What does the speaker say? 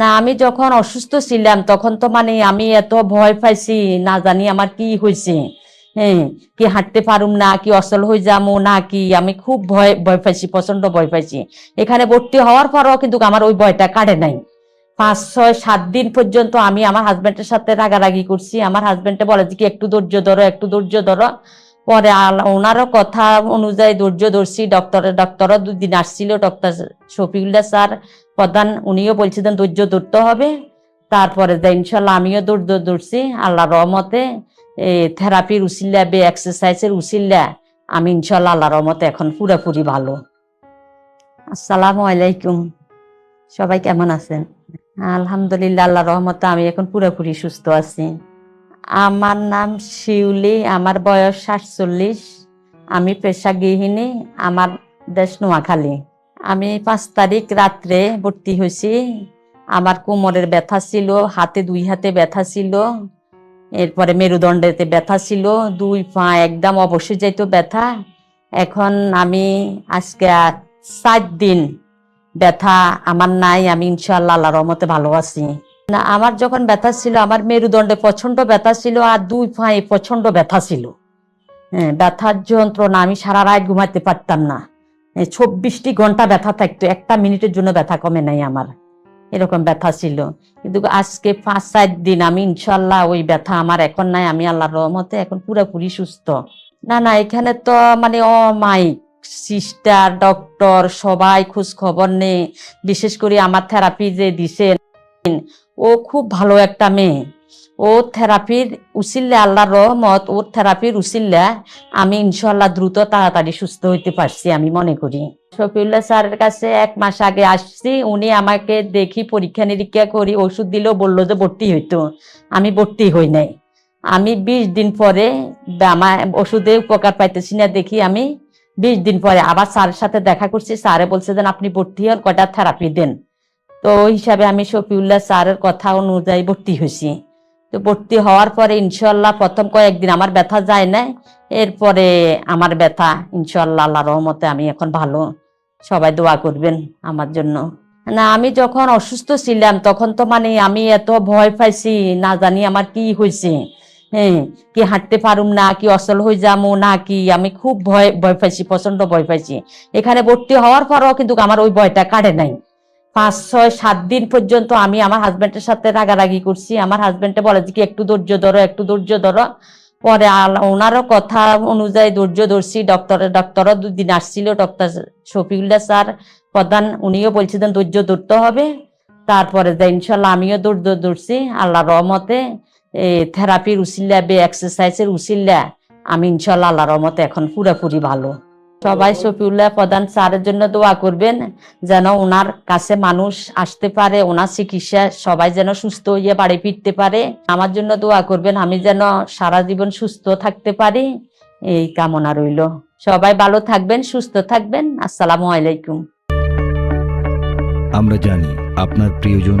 না, আমি যখন অসুস্থ ছিলাম, তখন তো মানে আমি এত ভয় পাইছি, না জানি আমার কি হয়েছে হ্যাঁ কি হাঁটতে পারুম না, কি অসল হয়ে যাব না কি, আমি খুব ভয় ভয় পাইছি প্রচণ্ড ভয় পাইছি। এখানে ভর্তি হওয়ার পরও কিন্তু আমার ওই ভয়টা কাটে নাই। পাঁচ, ছয়, সাত দিন পর্যন্ত আমি আমার হাজবেন্ডের সাথে রাগারাগি করছি। আমার হাজবেন্ডে বলে যে, কি একটু ধৈর্য ধরো, একটু ধৈর্য ধরো। পরে ওনারও কথা অনুযায়ী ধৈর্য ধরছি। ডক্টরের ডক্টরও দুদিন আসছিল, ডক্টর শফিউল্লাহ স্যার। প্রধান, উনিও বলছিলেন ধৈর্য ধরতে হবে। তারপরে ইনশাল্লাহ আমিও ধৈর্য ধরছি। আল্লাহ রহমতে থেরাপির উসিল্লা বে এক্সারসাইজের উসিল্লা আমি ইনশাল্লাহ আল্লাহ রহমতে এখন পুরোপুরি ভালো। আসসালামু আলাইকুম। সবাই কেমন আছেন? আলহামদুলিল্লাহ আল্লাহ রহমতে আমি এখন পুরোপুরি সুস্থ আছি। আমার নাম শিউলি, আমার বয়স সাতচল্লিশ। আমি পেশা গৃহিণী আমার দেশ নোয়াখালী। আমি পাঁচ তারিখ রাত্রে ভর্তি হয়েছি। আমার কোমরের ব্যথা ছিল, হাতে দুই হাতে ব্যথা ছিল, এরপরে মেরুদণ্ডেতে ব্যথা ছিল, দুই পা একদম অবশ্যই যাইত ব্যথা। এখন আমি আজকে সাত দিন ব্যথা আমার নাই, আমি ইনশাল্লাহ আল্লাহ রহমতে ভালো আছি। না, আমার যখন ব্যথা ছিল, আমার মেরুদণ্ডে প্রচণ্ড ব্যথা ছিল আর দুই পায়ে প্রচণ্ড ব্যথা ছিল। হ্যাঁ ব্যথার যন্ত্রণা আমি সারা রাত ঘুমাতে পারতাম না। চব্বিশটি ঘণ্টা ব্যথা থাকতো, একটা মিনিটের জন্য ব্যথা কমে নাই আমার। এরকম ব্যথা ছিল। কিন্তু আজকে পাঁচ সাত দিন আমি ইনশাল্লাহ ওই ব্যথা আমার এখন নাই, আমি আল্লাহর রহমতে এখন পুরোপুরি সুস্থ। না না, এখানে তো মানে ও মাই সিস্টার ডক্টর সবাই খোঁজ খবর নেই বিশেষ করে আমার থেরাপি যে দিছেন, ও খুব ভালো একটা মেয়ে। ও থেরাপির উসিল্লা আল্লাহর রহমত, ওর থেরাপির উসিল্লা আমি ইনশাল্লাহ দ্রুত তাড়াতাড়ি সুস্থ হইতে পারছি আমি মনে করি। শফিউল্লাহ স্যারের কাছে এক মাস আগে আসছি, উনি আমাকে দেখি পরীক্ষা নিরীক্ষা করি, ওষুধ দিলেও বলল যে ভর্তি হইতো। আমি ভর্তি হই নাই। আমি বিশ দিন পরে আমার ওষুধে উপকার পাইতেছি না দেখি আমি বিশ দিন পরে আবার স্যারের সাথে দেখা করছি, স্যারে বলছে যে আপনি ভর্তি হন কটা থেরাপি দেন। তো ওই হিসাবে আমি শফিউল্লাহ স্যারের কথা অনুযায়ী ভর্তি হয়েছি তো ভর্তি হওয়ার পরে ইনশাল্লাহ প্রথম কয়েকদিন আমার ব্যথা যায় না এরপরে আমার ব্যথা ইনশাল্লাহ আল্লাহ রহমতে আমি এখন ভালো। সবাই দোয়া করবেন আমার জন্য। না, আমি যখন অসুস্থ ছিলাম, তখন তো মানে আমি এত ভয় পাইছি, না জানি আমার কি হয়েছে হ্যাঁ কি হাঁটতে পারুম না, কি অসল হয়ে যাব না কি, আমি খুব ভয় ভয় পাইছি প্রচণ্ড ভয় পাইছি। এখানে ভর্তি হওয়ার পরও কিন্তু আমার ওই ভয়টা কাটে নাই। পাঁচ, ছয়, সাত দিন পর্যন্ত আমি আমার হাজবেন্ডের সাথে রাগারাগি করছি। আমার হাজবেন্ডে বলে যে, কি একটু ধৈর্য ধরো, একটু ধৈর্য ধরো। পরে ওনারও কথা অনুযায়ী ধৈর্য ধরছি। ডক্টরের ডক্টরও দুদিন আসছিল ডক্টর শফিউল্লাহ স্যার প্রধান, উনিও বলছিলেন, ধৈর্য ধরতে হবে। তারপরে যে ইনশাল্লাহ আমিও ধৈর্য ধরছি আল্লাহ রহমতে থেরাপির উসিল্লা বে এক্সারসাইজের উসিল্লা আমি ইনশাল্লাহ আল্লাহ রহমতে এখন পুরোপুরি ভালো। সবাই শফিউল্লাহ প্রধান স্যারের জন্য দোয়া করবেন, যেন ওনার কাছে মানুষ আসতে পারে, ওনার চিকিৎসা সবাই যেন সুস্থ হয়ে বাড়ি ফিরতে পারে। আমার জন্য দোয়া করবেন, আমি যেন সারা জীবন সুস্থ থাকতে পারি। এই কামনা রইল। সবাই ভালো থাকবেন, সুস্থ থাকবেন। আসসালামু আলাইকুম। আমরা জানি আপনার প্রিয়জন